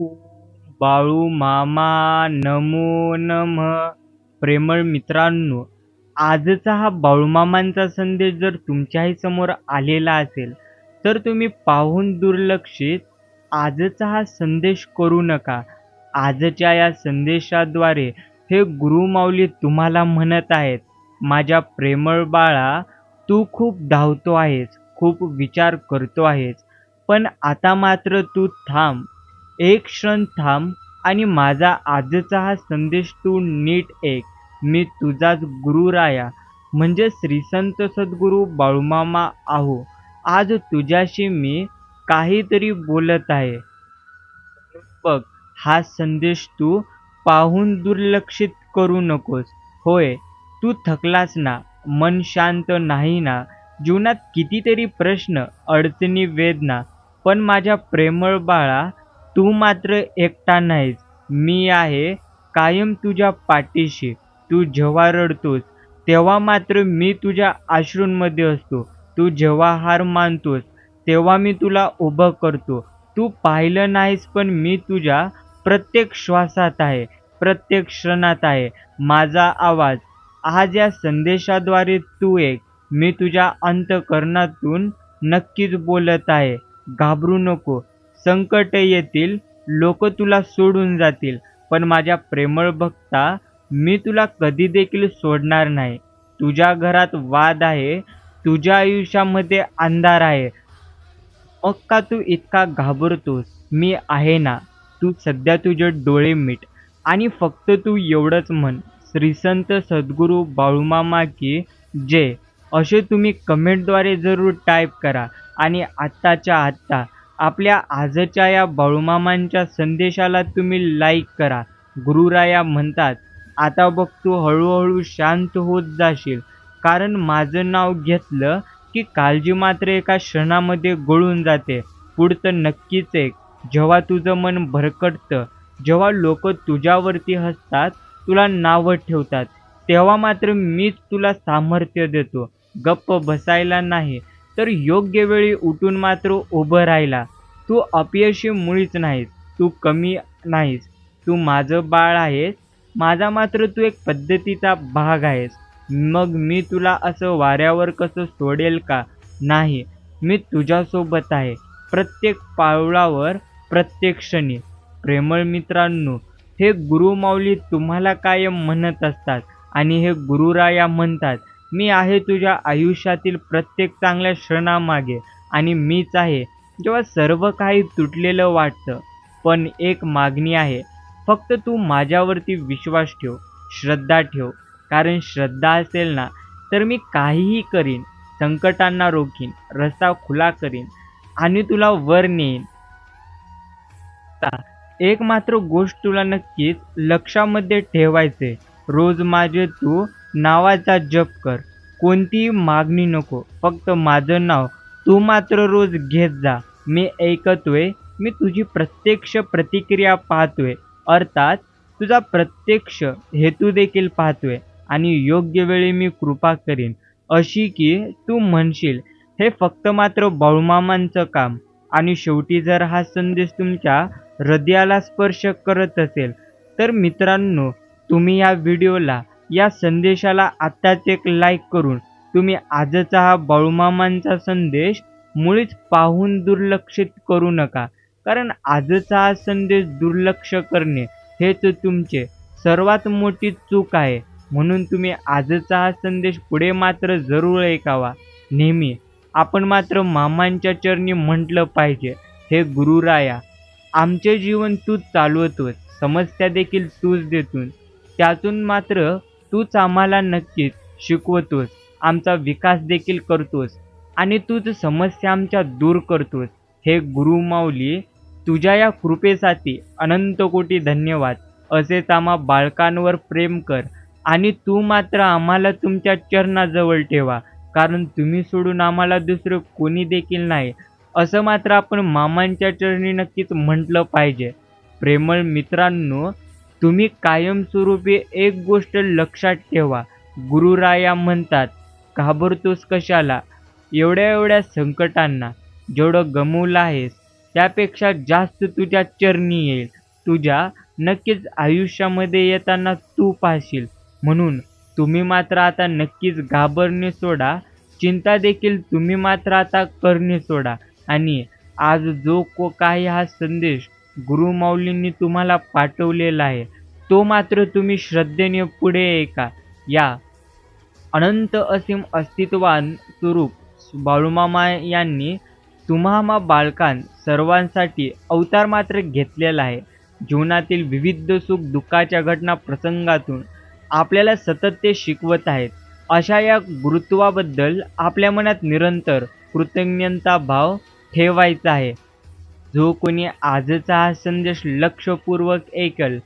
बाळू मामा नमो नम. प्रेमळ मित्रांनो आजचा हा बाळूमामांचा संदेश जर तुमच्याही समोर आलेला असेल तर तुम्ही पाहून दुर्लक्षित आजचा हा संदेश करू नका. आजच्या या संदेशाद्वारे हे गुरुमाऊली तुम्हाला म्हणत आहेत माझ्या प्रेमळ बाळा तू खूप धावतो आहेस खूप विचार करतो आहेस पण आता मात्र तू थांब. एक क्षण थांब आणि माझा आजचा हा संदेश तू नीट ऐक. मी तुझाच गुरु राया. म्हणजे श्रीसंत सद्गुरू बाळूमामा आहो. आज तुझ्याशी मी काहीतरी बोलत आहे. बघ हा संदेश तू पाहून दुर्लक्षित करू नकोस. होय तू थकलास ना मन शांत नाही ना जीवनात कितीतरी प्रश्न अडचणी वेदना पण माझ्या प्रेमळ बाळा तू मात्र एकटा नाहीस. मी आहे कायम तुझ्या पाठीशी. तू जेव्हा रडतोस तेव्हा मात्र मी तुझ्या अश्रूंमध्ये असतो. तू जेव्हा हार मानतोस तेव्हा मी तुला उभं करतो. तू पाहिलं नाहीस पण मी तुझ्या प्रत्येक श्वासात आहे प्रत्येक क्षणात आहे. माझा आवाज आज या संदेशाद्वारे तू एक मी तुझ्या अंतकरणातून नक्कीच बोलत आहे. घाबरू नको संकट येतील लोक तुला सोडून जातील. पण माझ्या प्रेमळ भक्ता मी तुला कधी देखील सोडणार नाही. तुझ्या घरात वाद आहे तुझ्या आयुष्यामध्ये अंधार आहे. मग का तू इतका घाबरतोस मी आहे ना तू सध्या तुझे डोळे मीट. आणि फक्त तू एवढंच म्हण श्रीसंत सद्गुरू बाळूमामा की जय. असे तुम्ही कमेंटद्वारे जरूर टाईप करा. आणि आत्ताच्या आत्ता आपल्या आजच्या या बाळूमामांच्या संदेशाला तुम्ही लाईक करा. गुरुराया म्हणतात आता बघ तू हळूहळू शांत होत जाशील. कारण माझं नाव घेतलं की काळजी मात्र एका क्षणामध्ये गळून जाते. पुढचं नक्कीच एक. जेव्हा तुझं मन भरकटतं जेव्हा लोक तुझ्यावरती हसतात तुला नावं ठेवतात तेव्हा मात्र मीच तुला सामर्थ्य देतो. गप्प बसायला नाही. तर योग्य वेळी उठून मात्र उभं राहिला. तू अपयशी मुळीच नाहीस. तू कमी नाहीस. तू माझं बाळ आहेस. माझा मात्र तू एक पद्धतीचा भाग आहेस. मग मी तुला असं वाऱ्यावर कसं सोडेल का? नाही. मी तुझ्यासोबत आहे. प्रत्येक पावलावर प्रत्येक क्षणी. प्रेमळ मित्रांनो हे गुरुमाऊली तुम्हाला कायम म्हणत असतात आणि हे गुरुराया म्हणतात. मी आहे तुझ्या आयुष्यातील प्रत्येक चांगल्या क्षणामागे आणि मीच आहे. जेव्हा सर्व काही तुटलेलं वाटतं पण एक मागणी आहे. फक्त तू माझ्यावरती विश्वास ठेव श्रद्धा ठेव. कारण श्रद्धा असेल ना तर मी काहीही करीन संकटांना रोखीन रस्ता खुला करीन आणि तुला वर नेईन. एक मात्र गोष्ट तुला नक्कीच लक्षामध्ये ठेवायचे रोज माझे तू नावाचा जप कर. कोणतीही मागणी नको फक्त माझं नाव. तू मात्र रोज घेत जा. मी ऐकतोय मी तुझी प्रत्यक्ष प्रतिक्रिया पाहतोय. अर्थात तुझा प्रत्यक्ष हेतू देखील पाहतोय आणि योग्य वेळी मी कृपा करीन. अशी की तू म्हणशील हे फक्त मात्र बाळूमामांचं काम. आणि शेवटी जर हा संदेश तुमच्या हृदयाला स्पर्श करत असेल तर मित्रांनो तुम्ही या व्हिडिओला या संदेशाला आत्ताच एक लाईक करून तुम्ही आजचा हा बाळूमामांचा संदेश मुळीच पाहून दुर्लक्षित करू नका. कारण आजचा हा संदेश दुर्लक्ष करणे हेच तुमचे सर्वात मोठी चूक आहे. म्हणून तुम्ही आजचा हा संदेश पुढे मात्र जरूर ऐकावा. नेहमी आपण मात्र मामांच्या चरणी म्हटलं पाहिजे हे गुरुराया आमचे जीवन तूच चालवतोस समस्या देखील तूच देतून त्यातून मात्र तूच आम्हाला नक्कीच शिकवतोस. आमचा विकास देखील करतोस. आणि तूच समस्या आमच्या दूर करतोस. हे गुरुमाऊली तुझ्या या कृपेसाठी अनंत कोटी धन्यवाद. असेच आम्हा बाळकांवर प्रेम कर आणि तू मात्र आम्हाला तुमच्या चरणाजवळ ठेवा. कारण तुम्ही सोडून आम्हाला दुसरं कोणी देखील नाही. असं मात्र आपण मामांच्या चरणी नक्कीच म्हटलं पाहिजे. प्रेमळ मित्रांनो तुम्ही कायमस्वरूपी एक गोष्ट लक्षात ठेवा. गुरुराया म्हणतात घाबरतोस कशाला? एवढ्या एवढ्या संकटांना जेवढं गमवलं आहेस त्यापेक्षा जास्त तुझ्या चरणी येईल. तुझ्या नक्कीच आयुष्यामध्ये येताना तू पाहशील. म्हणून तुम्ही मात्र आता नक्कीच घाबरणे सोडा. चिंता देखील तुम्ही मात्र आता करणे सोडा. आणि आज जो को काही हा संदेश गुरुमाऊलींनी तुम्हाला पाठवलेला आहे. तो मात्र तुम्ही श्रद्धेने पुढे ऐका. या अनंत असीम अस्तित्वान स्वरूप बाळूमामा यांनी तुम्हा बालकान सर्वांसाठी अवतार मात्र घेतलेला आहे. जीवनातील विविध सुख दुःखाच्या घटना प्रसंगातून आपल्याला सतत ते शिकवत आहेत. अशा या गुरुत्वाबद्दल आपल्या मनात निरंतर कृतज्ञता भाव ठेवायचा आहे. जो कोणी आजचा हा संदेश लक्षपूर्वक ऐकल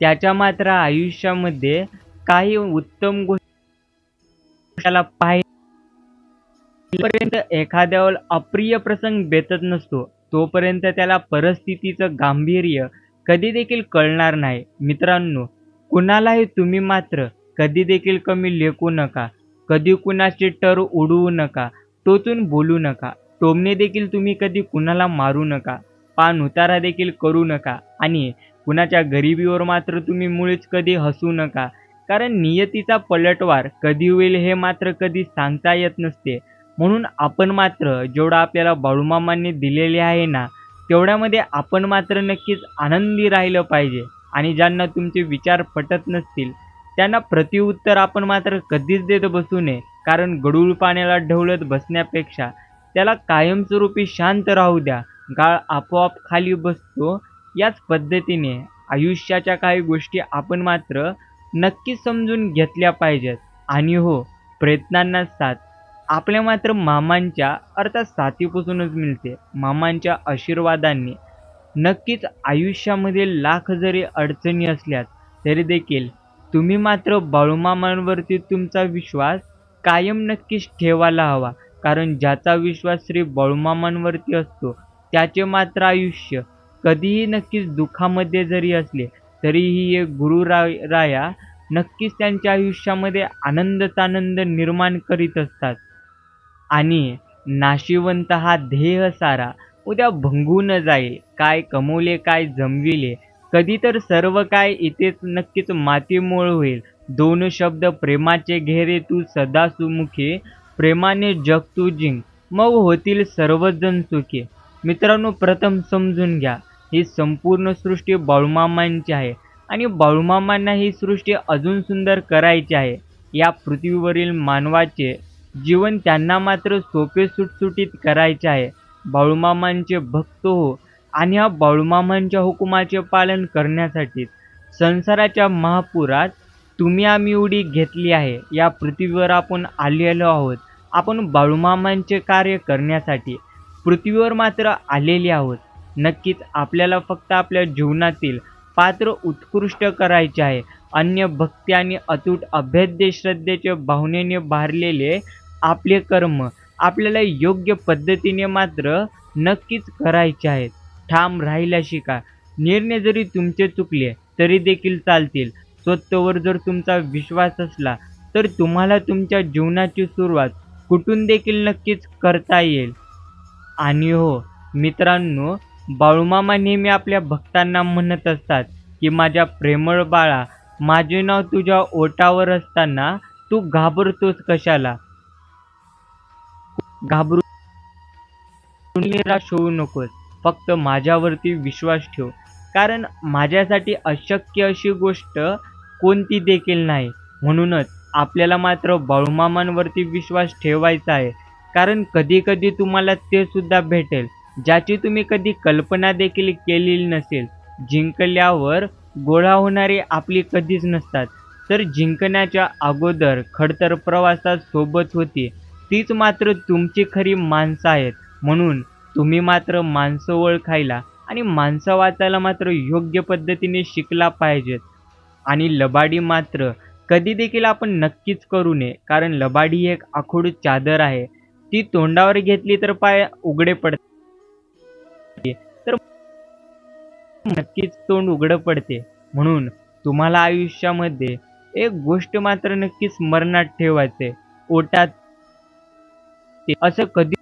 त्याच्या मात्र आयुष्यामध्ये काही उत्तम गोष्टीला पाहिजे एखाद्यावर अप्रिय प्रसंग बेतत नसतो तोपर्यंत त्याला परिस्थितीचं गांभीर्य कधी देखील कळणार नाही. मित्रांनो कुणालाही तुम्ही मात्र कधी देखील कमी लेखू नका कधी कुणाची टर उडवू नका टोचून बोलू नका टोमणे देखील तुम्ही कधी कुणाला मारू नका. पान उतारा देखील करू नका. आणि कुणाच्या गरिबीवर मात्र तुम्ही मुळीच कधी हसू नका. कारण नियतीचा पलटवार कधी होईल हे मात्र कधी सांगता येत नसते. म्हणून आपण मात्र जेवढा आपल्याला बाळूमामांनी दिलेले आहे ना तेवढ्यामध्ये आपण मात्र नक्कीच आनंदी राहिलं पाहिजे. आणि ज्यांना तुमचे विचार पटत नसतील त्यांना प्रतिउत्तर आपण मात्र कधीच देत बसू नये. कारण गडूळ पाण्याला ढवळत बसण्यापेक्षा त्याला कायमस्वरूपी शांत राहू द्या. गाळ आपोआप खाली बसतो. याच पद्धतीने आयुष्याच्या काही गोष्टी आपण मात्र नक्कीच समजून घेतल्या पाहिजेत. आणि हो प्रयत्नांना साथ. आपल्या मात्र मामांच्या अर्थात साथीपासूनच मिळते. मामांच्या आशीर्वादांनी. नक्कीच आयुष्यामध्ये लाख जरी अडचणी असल्यात तरी देखील तुम्ही मात्र बाळूमामांवरती तुमचा विश्वास कायम नक्कीच ठेवायला हवा. कारण ज्याचा विश्वास श्री बळुमामांवरती असतो त्याचे मात्र आयुष्य कधीही नक्कीच दुःखामध्ये जरी असले तरीही हे गुरु राय राया नक्कीच त्यांच्या आयुष्यामध्ये आनंदच आनंद निर्माण करीत असतात. आणि नाशिवंत हा ध्येय सारा उद्या भंगून जाईल काय कमवले काय जमविले कधी तर सर्व काय इथेच नक्कीच मातीमोळ होईल. दोन शब्द प्रेमाचे घेरे तू सदा सुमुखी प्रेमाने जग तू जिंक मग होतील सर्वजण सुखी. मित्रांनो प्रथम समजून घ्या. ही संपूर्ण सृष्टी बाळूमामांची आहे आणि बाळूमामांना ही सृष्टी अजून सुंदर करायची आहे. या पृथ्वीवरील मानवाचे जीवन त्यांना मात्र सोपे सुटसुटीत करायचे आहे. बाळूमामांचे भक्त हो आणि या बाळूमामांच्या हुकुमाचे पालन करण्यासाठी संसाराच्या महापुरात तुम्ही आम्ही उडी घेतली आहे. या पृथ्वीवर आपण आलेलो आहोत. आपण बाळूमामांचे कार्य करण्यासाठी पृथ्वीवर मात्र आलेले आहोत. नक्कीच आपल्याला फक्त आपल्या जीवनातील पात्र उत्कृष्ट करायचे आहे. अन्य भक्ती आणि अतूट अभेद्य श्रद्धेचे भावनेने भारलेले आपले कर्म आपल्याला योग्य पद्धतीने मात्र नक्कीच करायचे आहेत. ठाम राहिल्या शिका निर्णय जरी तुमचे चुकले तरी देखील चालतील. स्वतःवर जर तुमचा विश्वास असला तर तुम्हाला तुमच्या जीवनाची सुरुवात कुठून देखील नक्कीच करता येईल? आणि हो मित्रांनो बाळूमामा नेहमी आपल्या भक्तांना म्हणत असतात की माझ्या प्रेमळ बाळा माझे नाव तुझ्या ओटावर असताना तू घाबरतोस कशाला? घाबरू निराश होऊ नकोस फक्त माझ्यावरती विश्वास ठेव. कारण माझ्यासाठी अशक्य अशी गोष्ट कोणती देखील नाही. म्हणूनच आपल्याला मात्र बाळूमामांवरती विश्वास ठेवायचा आहे. कारण कधी कधी तुम्हाला ते सुद्धा भेटेल ज्याची तुम्ही कधी कल्पना देखील केलेली नसेल. जिंकल्यावर गोळा होणारी आपली कधीच नसतात. तर जिंकण्याच्या अगोदर खडतर प्रवासात सोबत होती. तीच मात्र तुमची खरी माणसं आहेत. म्हणून तुम्ही मात्र माणसं ओळखायला आणि माणसं वाचायला मात्र योग्य पद्धतीने शिकला पाहिजेत. आणि लबाडी मात्र कधी देखील आपण नक्कीच करू नये. कारण लबाडी ही एक आखूड चादर आहे. ती तोंडावर घेतली तर पाय उघडे पडते. तर नक्कीच तोंड उघडं पडते. म्हणून तुम्हाला आयुष्यामध्ये एक गोष्ट मात्र नक्की स्मरणात ठेवायचे ओटात असं कधी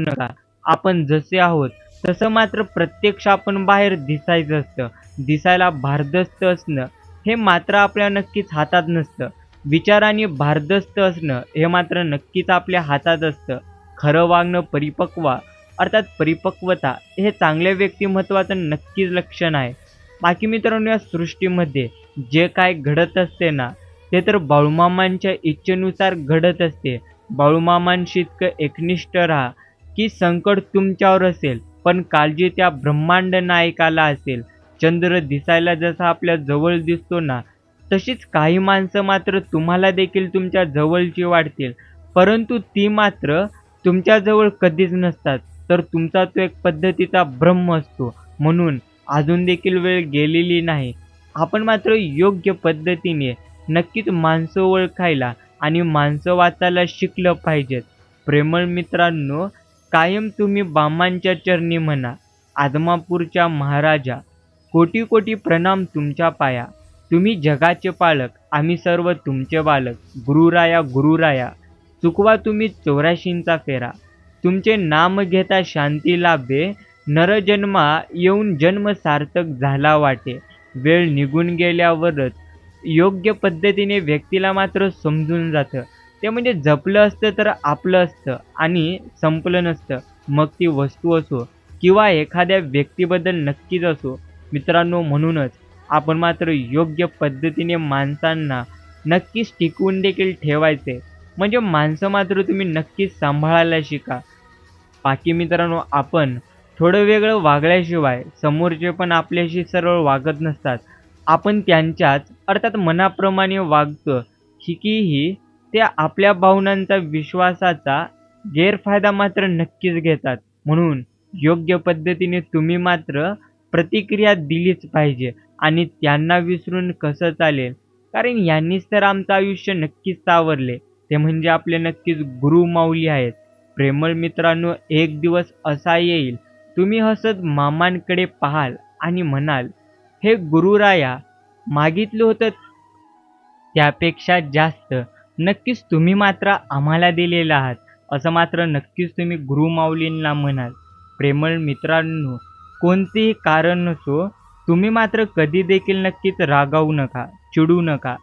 नका. आपण जसे आहोत तसं मात्र प्रत्यक्ष आपण बाहेर दिसायचं असतं. दिसायला भारदस्त असणं हे मात्र आपल्या नक्कीच हातात नसतं. विचाराने भारदस्त असणं हे मात्र नक्कीच आपल्या हातात असतं. खरं वागणं परिपक्वा अर्थात परिपक्वता हे चांगल्या व्यक्तिमत्वाचं नक्कीच लक्षण आहे. बाकी मित्रांनो या सृष्टीमध्ये जे काय घडत असते ना ते तर बाळूमामांच्या इच्छेनुसार घडत असते. बाळूमामांशी इतकं एकनिष्ठ राहा की संकट तुमच्यावर असेल पण काळजी त्या ब्रह्मांड नायकाला असेल. चंद्र दिसायला जसा आपल्या जवळ दिसतो ना तशीच काही माणसं मात्र तुम्हाला देखील तुमच्या जवळची वाटतील परंतु ती मात्र तुमच्याजवळ कधीच नसतात. तर तुमचा तो एक पद्धतीचा भ्रम असतो. म्हणून अजून देखील वेळ गेलेली नाही. आपण मात्र योग्य पद्धतीने नक्कीच माणसं ओळखायला आणि माणसं वाचायला शिकलं पाहिजेत. प्रेमळ मित्रांनो कायम तुम्ही बामांच्या चरणी म्हणा आदमापूरच्या महाराजा कोटी कोटी प्रणाम तुमच्या पाया. तुम्ही जगाचे पालक आम्ही सर्व तुमचे बालक. गुरुराया गुरुराया. चुकवा तुम्ही चौऱ्याशींचा फेरा. तुमचे नाम घेता शांती लाभे. नरजन्मा येऊन जन्म सार्थक झाला वाटे. वेळ निघून गेल्यावरच योग्य पद्धतीने व्यक्तीला मात्र समजून जातं. ते म्हणजे जपलं असतं तर आपलं असतं आणि संपलं नसतं. मग ती वस्तू असो किंवा एखाद्या व्यक्तीबद्दल नक्कीच असो मित्रांनो म्हणूनच आपण मात्र योग्य पद्धतीने माणसांना नक्कीच टिकवून देखील ठेवायचे. म्हणजे माणसं मात्र तुम्ही नक्कीच सांभाळायला शिका. बाकी मित्रांनो आपण थोडं वेगळं वागल्याशिवाय समोरचे पण आपल्याशी सरळ वागत नसतात. आपण त्यांच्याच अर्थात मनाप्रमाणे वागतो. ही की ही ते आपल्या भावनांचा विश्वासाचा गैरफायदा मात्र नक्कीच घेतात. म्हणून योग्य पद्धतीने तुम्ही मात्र प्रतिक्रिया दिलीच पाहिजे आणि त्यांना विसरून कसं चालेल? कारण यांनीच तर आमचं आयुष्य नक्कीच सावरले. ते म्हणजे आपले नक्कीच गुरु माऊली आहेत. प्रेमळ मित्रांनो एक दिवस असा येईल. तुम्ही हसत मामांकडे पाहाल आणि म्हणाल हे गुरुराया मागितलं होतं त्यापेक्षा जास्त. नक्कीच तुम्ही मात्र आम्हाला दिलेलं आहात असं मात्र नक्कीच तुम्ही गुरुमाऊलींना म्हणाल. प्रेमळ मित्रांनो कोणतेही कारण नसो तुम्ही मात्र कधी देखील नक्कीच रागावू नका चिडू नका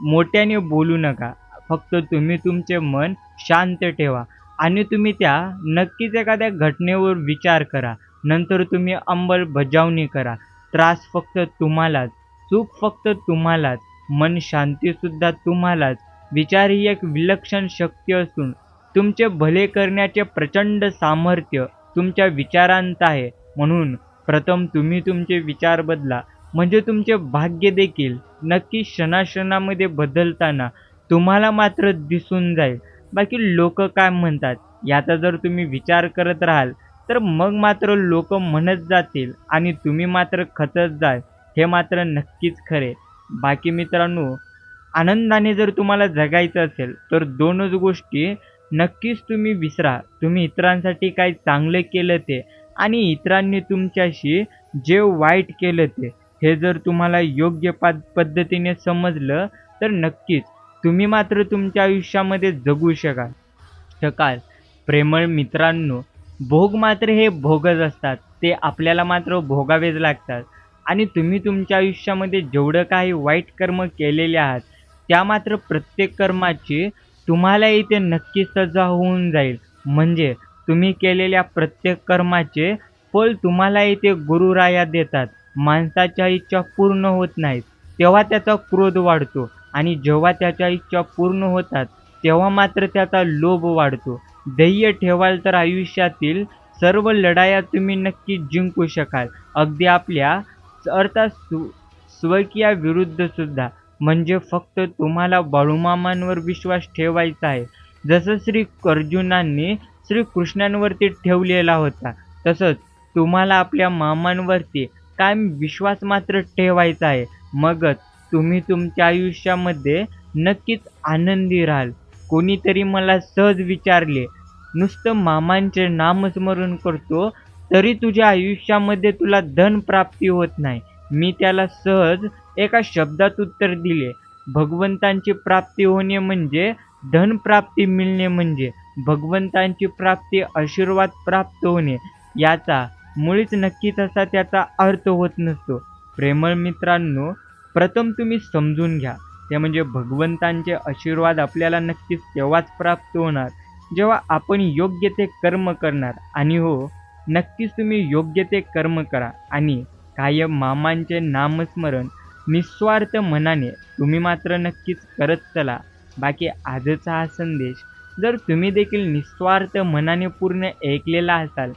मोठ्याने बोलू नका. फक्त तुम्ही तुमचे मन शांत ठेवा आणि तुम्ही त्या नक्कीच एखाद्या घटनेवर विचार करा. नंतर तुम्ही अंमलबजावणी करा. त्रास फक्त तुम्हालाच चूक फक्त तुम्हालाच मन शांतीसुद्धा तुम्हालाच विचार ही एक विलक्षण शक्ती असून तुमचे भले करण्याचे प्रचंड सामर्थ्य तुमच्या विचारांत आहे. म्हणून प्रथम तुम्ही तुमचे विचार बदला. म्हणजे तुमचे भाग्य देखील नक्की क्षणाक्षणामध्ये बदलताना तुम्हाला मात्र दिसून जाईल. बाकी लोक काय म्हणतात? याचा जर तुम्ही विचार करत राहाल तर मग मात्र लोक म्हणत जातील आणि तुम्ही मात्र खचत जाल. हे मात्र नक्कीच खरे. बाकी मित्रांनो आनंदाने जर तुम्हाला जगायचं असेल तर दोनच गोष्टी नक्कीच तुम्ही विसरा. तुम्ही इतरांसाठी काय चांगलं केलं ते आणि इतरांनी तुमच्याशी जे वाईट केलं ते हे जर तुम्हाला योग्य पद पद्धतीने समजलं तर नक्कीच तुम्ही मात्र तुमच्या आयुष्यामध्ये जगू शकाल. शकाल. प्रेमळ मित्रांनो भोग मात्र हे भोगच असतात. ते आपल्याला मात्र भोगावेच लागतात. आणि तुम्ही तुमच्या आयुष्यामध्ये जेवढं काही वाईट कर्म केलेले आहात त्या मात्र प्रत्येक कर्माची तुम्हाला इथे नक्की सजा होऊन जाईल. म्हणजे तुम्ही केलेल्या प्रत्येक कर्माचे फल तुम्हाला इथे गुरुराया देतात. माणसाच्या इच्छा पूर्ण होत नाहीत. तेव्हा त्याचा क्रोध वाढतो आणि जेव्हा त्याच्या इच्छा पूर्ण होतात तेव्हा मात्र त्याचा लोभ वाढतो. ध्येय ठेवाल तर आयुष्यातील सर्व लढाया तुम्ही नक्की जिंकू शकाल. अगदी आपल्या अर्थात स्व स्वकीयाविरुद्ध सुद्धा. म्हणजे फक्त तुम्हाला बाळूमामांवर विश्वास ठेवायचा आहे. जसं श्री अर्जुनांनी श्रीकृष्णांवरती ठेवलेला होता तसंच तुम्हाला आपल्या मामांवरती कायम विश्वास मात्र ठेवायचा आहे. मगच तुम्ही तुमच्या आयुष्यामध्ये नक्कीच आनंदी राहाल. कोणीतरी मला सहज विचारले नुसतं मामांचे नामस्मरण करतो तरी तुझ्या आयुष्यामध्ये तुला धन प्राप्ती होत नाही. मी त्याला सहज एका शब्दात उत्तर दिले. भगवंतांची प्राप्ती होणे म्हणजे धन प्राप्ती मिळणे म्हणजे भगवंतांची प्राप्ती आशीर्वाद प्राप्त होणे. याचा मुळीच नक्कीच असा त्याचा अर्थ होत नसतो. प्रेमळ मित्रांनो प्रथम तुम्ही समजून घ्या. ते म्हणजे भगवंतांचे आशीर्वाद आपल्याला नक्कीच तेव्हाच प्राप्त होणार जेव्हा आपण योग्य ते कर्म करणार. आणि हो नक्कीच तुम्ही योग्य ते कर्म करा. आणि कायम मामांचे नामस्मरण निस्वार्थ मनाने तुम्ही मात्र नक्कीच करत चला. बाकी आजचा हा संदेश जर तुम्ही देखील निस्वार्थ मनाने पूर्ण ऐकलेला असाल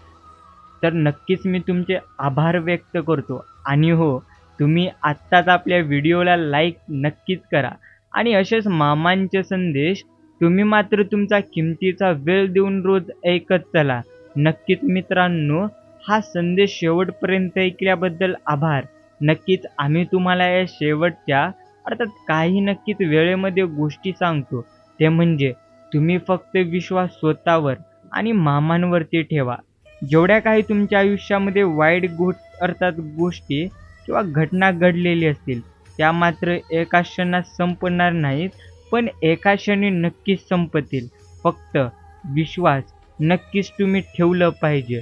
तर नक्कीच मी तुमचे आभार व्यक्त करतो. आणि हो तुम्ही आत्ताच आपल्या व्हिडिओला लाईक नक्कीच करा. आणि असेच मामांचे संदेश तुम्ही मात्र तुमचा किमतीचा वेळ देऊन रोज ऐकत चला. नक्कीच मित्रांनो हा संदेश शेवटपर्यंत ऐकल्याबद्दल आभार. नक्कीच आम्ही तुम्हाला या शेवटच्या अर्थात काही नक्कीच वेळेमध्ये गोष्टी सांगतो. ते म्हणजे तुम्ही फक्त विश्वास स्वतःवर आणि मामांवरती ठेवा. जेवढ्या काही तुमच्या आयुष्यामध्ये वाईट गो अर्थात गोष्टी किंवा घटना घडलेली असतील त्या मात्र एका क्षणात संपणार नाहीत पण एका क्षणी नक्कीच संपतील. फक्त विश्वास नक्कीच तुम्ही ठेवलं पाहिजे.